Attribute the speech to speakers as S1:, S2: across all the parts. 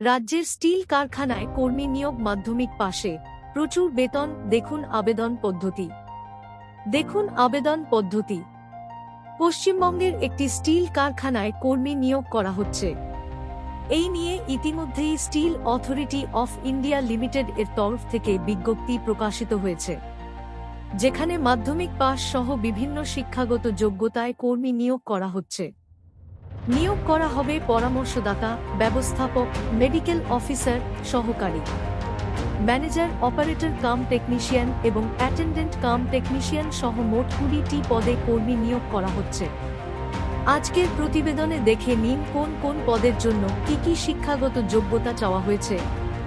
S1: রাজ্যের স্টিল কারখানায় কর্মী নিয়োগ মাধ্যমিক পাশে। প্রচুর বেতন, দেখুন আবেদন পদ্ধতি। দেখুন আবেদন পদ্ধতি। পশ্চিমবঙ্গের একটি স্টিল কারখানায় কর্মী নিয়োগ করা হচ্ছে। এই নিয়ে ইতিমধ্যেই steel authority of India limited এর তরফ থেকে বিজ্ঞপ্তি প্রকাশিত হয়েছে। যেখানে মাধ্যমিক পাশ সহ বিভিন্ন শিক্ষাগত যোগ্যতায় কর্মী নিয়োগ করা হচ্ছে। নিয়োগ করা হবে পরামর্শদাতা, ব্যবস্থাপক, মেডিকেল অফিসার, সহকারী। ম্যানেজার, অপারেটর, কাম টেকনিশিয়ান এবং অ্যাটেন্ডেন্ট, কাম টেকনিশিয়ান সহ মোট কুড়িটি পদে কর্মী নিয়োগ করা হচ্ছে। আজকের প্রতিবেদনে দেখে নিন কোন কোন পদের জন্য কি কি শিক্ষাগত যোগ্যতা চাওয়া হয়েছে,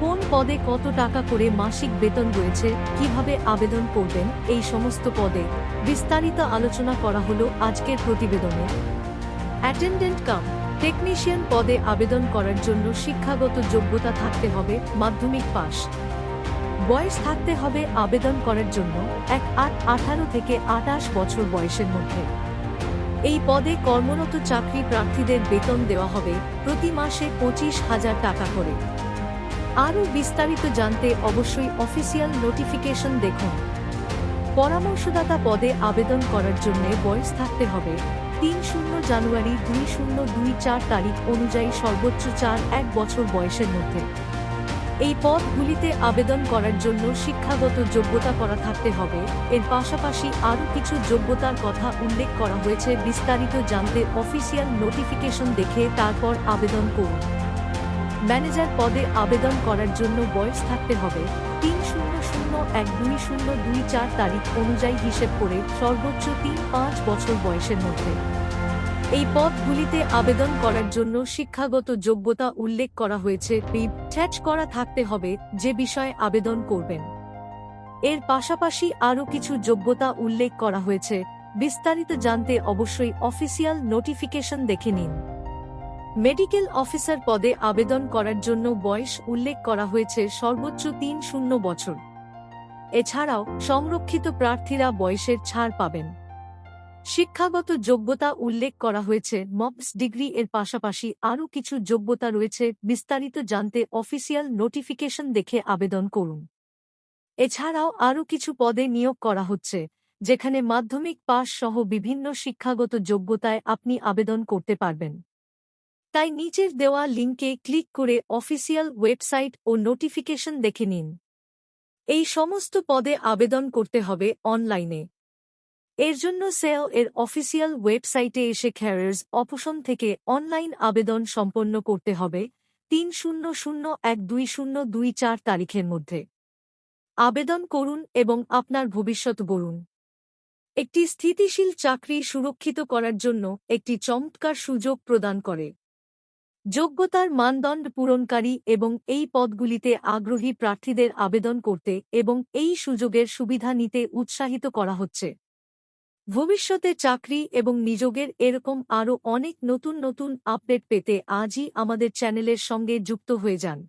S1: কোন পদে কত টাকা করে মাসিক বেতন রয়েছে, কীভাবে আবেদন করবেন, এই সমস্ত পদে বিস্তারিত আলোচনা করা হলো আজকের প্রতিবেদনে। অ্যাটেন্ডেন্ট কাম, টেকনিশিয়ান পদে আবেদন করার জন্য শিক্ষাগত যোগ্যতা থাকতে হবে, মাধ্যমিক পাস বয়স থাকতে হবে আবেদন করার জন্য এক আট আঠারো থেকে আটাশ বছর বয়সের মধ্যে। এই পদে কর্মরত চাকরি প্রার্থীদের বেতন দেওয়া হবে প্রতি মাসে পঁচিশ হাজার টাকা করে। আরও বিস্তারিত জানতে অবশ্যই অফিসিয়াল নোটিফিকেশন দেখুন। পরামর্শদাতা পদে আবেদন করার জন্য বয়স থাকতে হবে। তিন শূন্য জানুয়ারি দুই শূন্য দুই চার তারিখ অনুযায়ী সর্বোচ্চ চার এক বছর বয়সের মধ্যে। এই পদগুলিতে আবেদন করার জন্য শিক্ষাগত যোগ্যতা করা থাকতে হবে। এর পাশাপাশি আরও কিছু যোগ্যতার কথা উল্লেখ করা হয়েছে বিস্তারিত জানতে অফিসিয়াল নোটিফিকেশন দেখে তারপর আবেদন করুন। ম্যানেজার পদে আবেদন করার জন্য বয়স থাকতে হবে। শূন্য এক দুই শূন্য দুই চার তারিখ অনুযায়ী হিসেব করে সর্বোচ্চ তিন পাঁচ বছর বয়সের মধ্যে। এই পদগুলিতে আবেদন করার জন্য শিক্ষাগত যোগ্যতা উল্লেখ করা হয়েছে। পিপ ট্যাচ করা থাকতে হবে যে বিষয়ে আবেদন করবেন। এর পাশাপাশি আরও কিছু যোগ্যতা উল্লেখ করা হয়েছে। বিস্তারিত জানতে অবশ্যই অফিসিয়াল নোটিফিকেশন দেখে নিন। মেডিকেল অফিসার পদে আবেদন করার জন্য বয়স উল্লেখ করা হয়েছে সর্বোচ্চ তিন শূন্য বছর। এছাড়াও, সংরক্ষিত প্রার্থীরা বয়সের ছাড় পাবেন। শিক্ষাগত যোগ্যতা উল্লেখ করা হয়েছে মপস ডিগ্রি এর পাশাপাশি আরও কিছু যোগ্যতা রয়েছে, বিস্তারিত জানতে অফিসিয়াল নোটিফিকেশন দেখে আবেদন করুন। এছাড়াও আরও কিছু পদে নিয়োগ করা হচ্ছে, যেখানে মাধ্যমিক পাস সহ বিভিন্ন শিক্ষাগত যোগ্যতায় আপনি আবেদন করতে পারবেন। তাই নিচের দেওয়া লিঙ্কে ক্লিক করে অফিসিয়াল ওয়েবসাইট ও নোটিফিকেশন দেখে নিন। এই সমস্ত পদে আবেদন করতে হবে অনলাইনে। এর জন্য সেও এর অফিসিয়াল ওয়েবসাইটে এসে ক্যারিয়ার্স অপশন থেকে অনলাইন আবেদন সম্পন্ন করতে হবে তিন শূন্য শূন্য এক দুই শূন্য দুই চার তারিখের মধ্যে। আবেদন করুন এবং আপনার ভবিষ্যৎ গড়ুন। একটি স্থিতিশীল চাকরি সুরক্ষিত করার জন্য একটি চমৎকার সুযোগ প্রদান করে। যোগ্যতার মানদণ্ড পূরণকারী এবং এই পদগুলিতে আগ্রহী প্রার্থীদের আবেদন করতে এবং এই সুযোগের সুবিধা নিতে উৎসাহিত করা হচ্ছে। ভবিষ্যতে চাকরি এবং নিযোগের এরকম আরও অনেক নতুন নতুন আপডেট পেতে আজই আমাদের চ্যানেলের সঙ্গে যুক্ত হয়ে যান।